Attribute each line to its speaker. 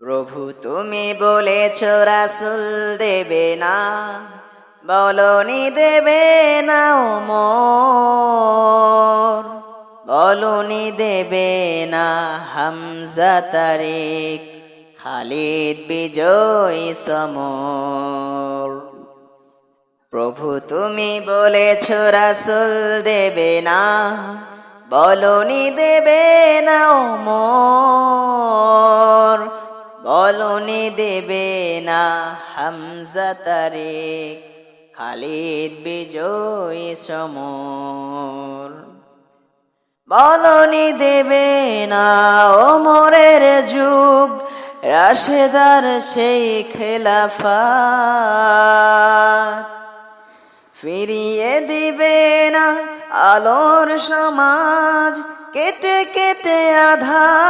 Speaker 1: প্রভু, তুমি বলেছ, রাসুল দেবে না। বলনি, দেবে না ওমর বলনি, দেবে না হামজা তারিক, খালিদ বিজয় সমর। প্রভু, তুমি বলেছ, রাসুল দেবে না। বলনি, দেবে না ওমর বলনি দেবে না হামজা খালিদ বিজয় সমর। বলনি দেবে না ওমরের যুগ, রাশেদার সেই খেলাফা। ফিরিয়ে দিবে না আলোর সমাজ, কেটে কেটে আধার।